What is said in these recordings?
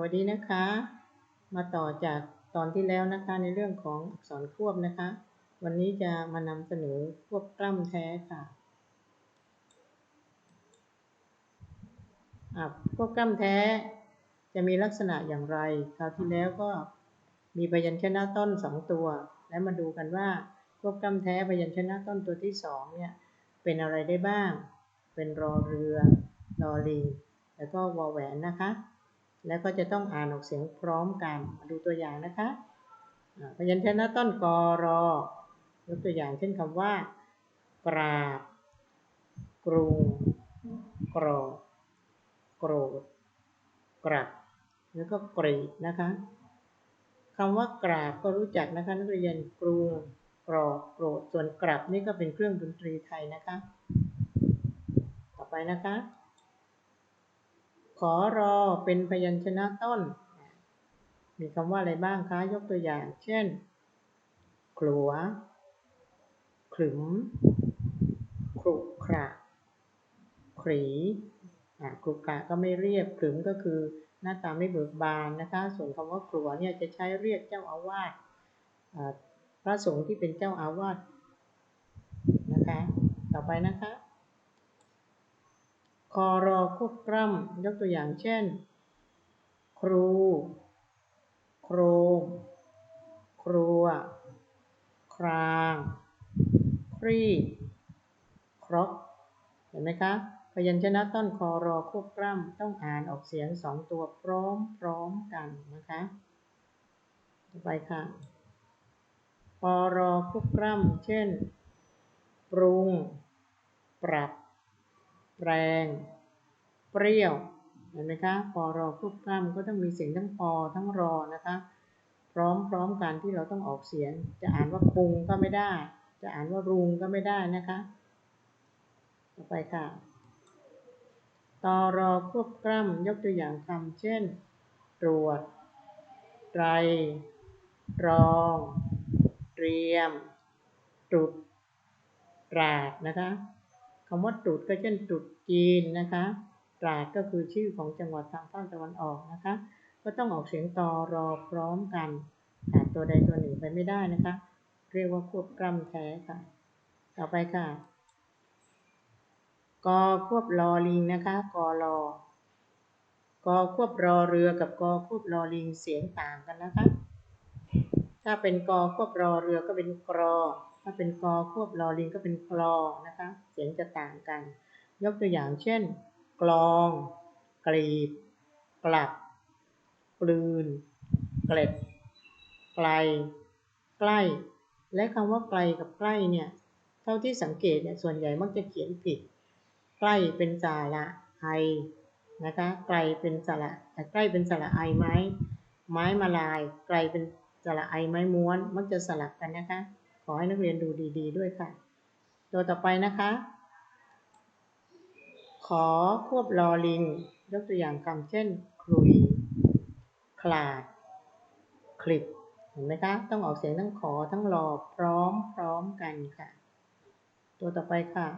วัสดีนะคะ มาต่อจากตอนที่แล้วนะคะในเรื่องของอักษรควบนะคะ วันนี้จะมานำเสนอควบกล้ำแท้ค่ะควบกล้ำแท้จะมีลักษณะอย่างไร คราวที่แล้วก็มีพยัญชนะต้นสองตัว และมาดูกันว่าควบกล้ำแท้พยัญชนะต้นตัวที่สองเนี่ยเป็นอะไรได้บ้าง เป็นรอเรือรอลิงแล้วก็วอแหวนนะคะ แล้วก็จะต้องอ่านออกเสียงพร้อมกันมาดูตัวอย่างนะคะพยัญชนะต้นกอรอยกตัวอย่างเช่นคำว่า กราบ กรุง กรอบโกรธ กรับ แล้วก็กรีนะคะคำว่ากราบก็รู้จักนะคะนักเรียนกรุงกรอบโกรธส่วนกรับนี่ก็เป็นเครื่องดนตรีไทยนะคะ ต่อไปนะคะ ขอรอเป็นพยัญชนะต้น มีคำว่าอะไรบ้างคะ ยกตัวอย่าง เช่น ขลัว ขลึมครุขระขรีอะครุขระก็ไม่เรียบขลึมก็คือหน้าตาไม่เบิกบานนะคะ ส่วนคำว่าขลัวเนี่ยจะใช้เรียกเจ้าอาวาสพระสงฆ์ที่เป็นเจ้าอาวาสนะคะ ต่อไปนะคะ คอรอควบกล้ำยกตัวอย่างเช่น ครู โครง ครัว คราง ครีครกเห็นไหมคะ พยัญชนะต้นคอรอควบกล้ำต้องอ่านออกเสียงสองตัวพร้อมพร้อมกันนะคะต่อไปค่ะปอรอควบกล้ำเช่น ปรุง ปรับ แปลงเปรี้ยว เห็นไหมคะปอรอควบกล้ำก็ต้องมีเสียงทั้งปอทั้งรอนะคะ พร้อมพร้อมกันที่เราต้องออกเสียง จะอ่านว่าปรุงก็ไม่ได้ จะอ่านว่ารุงก็ไม่ได้นะคะ ต่อไปค่ะตอรอควบกล้ำยกตัวอย่างคำเช่น ตรวจไตรรอง เตรียมตรุดตราดนะคะ คำว่าตรุดก็เช่นตรุดจีนนะคะตราดก็คือชื่อของจังหวัดทางภาคตะวันออกนะคะ ก็ต้องออกเสียงตอรอพร้อมกันขาดตัวใดตัวหนึ่งไปไม่ได้นะคะ เรียกว่าควบกล้ำแท้ค่ะ ต่อไปค่ะกอควบรอลิงนะคะกอรอกอควบรอเรือกับกอควบรอลิงเสียงต่างกันนะคะ ถ้าเป็นกอควบรอเรือก็เป็นกรอ ถ้าเป็นกอควบรอลิงก็เป็นกลอนะคะ เสียงจะต่างกัน ยกตัวอย่างเช่น กลอง กรีบกลับ กลืน เกล็ด ไกล ใกล้ และคำว่าไกลกับใกล้เนี่ย เท่าที่สังเกตเนี่ย ส่วนใหญ่มักจะเขียนผิด ใกล้เป็นสระไอนะคะไกลเป็นสระแต่ใกล้เป็นสระไอไม้ ไม้มาลาย ไกลเป็นสระไอไม้ม้วน มักจะสลับกันนะคะ ขอให้นักเรียนดูดีๆด้วยค่ะ ตัวต่อไปนะคะ ขอควบรอลิง ยกตัวอย่างคำเช่นคลุย คลาด คลิป เห็นไหมคะ ต้องออกเสียงทั้งขอทั้งรอพร้อมพร้อมกันค่ะ ตัวต่อไปค่ะ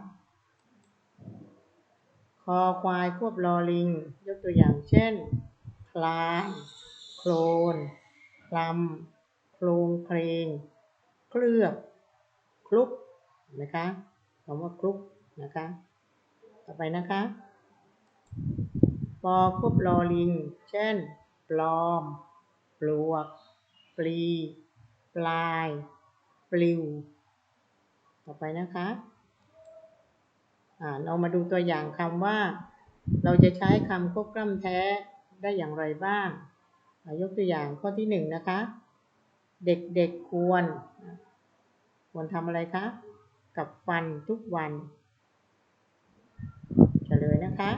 คอควายควบรอลิง ยกตัวอย่างเช่น คลาน โคลน คลำโครงเพลง เคลือบ คลุกเห็นไหมคะคำว่าคลุกนะคะ ต่อไปนะคะปอควบรอลิง เช่น ปลอม ปลวก ปลี ปลาย ปลิว ต่อไปนะคะอ่าเรามาดูตัวอย่างคำว่า เราจะใช้คำควบกล้ำแท้ได้อย่างไรบ้างายกตัวอย่างข้อที่หนึ่งนะคะ เด็กๆควร ควรทำอะไรคะ กับฟันทุกวันเฉลยนะคะ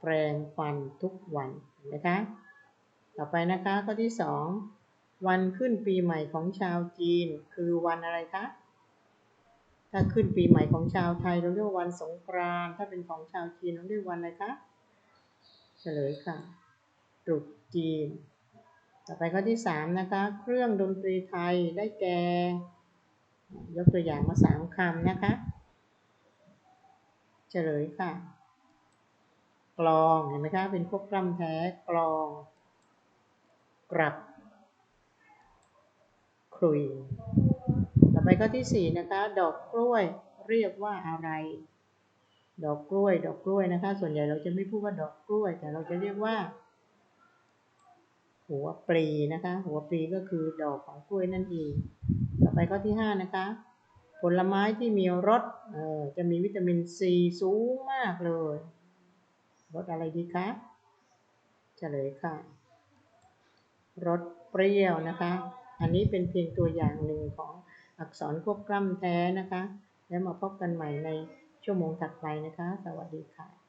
แปรงฟันทุกวันนไหมคะ ต่อไปนะคะข้อที่สองวันขึ้นปีใหม่ของชาวจีนคือวันอะไรคะ ถ้าขึ้นปีใหม่ของชาวไทยเราเรียกวันสงกรานต์ถ้าเป็นของชาวจีนเราเรียกวันอะไรคะ เฉลยค่ะตรุษจีน ต่อไปข้อที่สามนะคะ เครื่องดนตรีไทยได้แก่ ยกตัวอย่างมาสามคำนะคะ เฉลยค่ะ กลองเห็นไหมคะเป็นควบกล้ำแท้กลองกลับคลุย ต่อไปข้อที่สี่นะคะ ดอกกล้วยเรียกว่าอะไร ดอกกล้วย ดอกกล้วยนะคะ ส่วนใหญ่เราจะไม่พูดว่าดอกกล้วย แต่เราจะเรียกว่า หัวปลีนะคะ หัวปลีก็คือดอกของกล้วยนั่นเอง ต่อไปข้อที่ห้านะคะ ผลไม้ที่มีรสเออจะมีวิตามินซีสูงมากเลยรสอะไรดีคะเฉลยค่ะรสเปรี้ยวนะคะ อันนี้เป็นเพียงตัวอย่างหนึ่งของอักษรควบกล้ำแท้นะคะ แล้วมาพบกันใหม่ในชั่วโมงถัดไปนะคะ สวัสดีค่ะ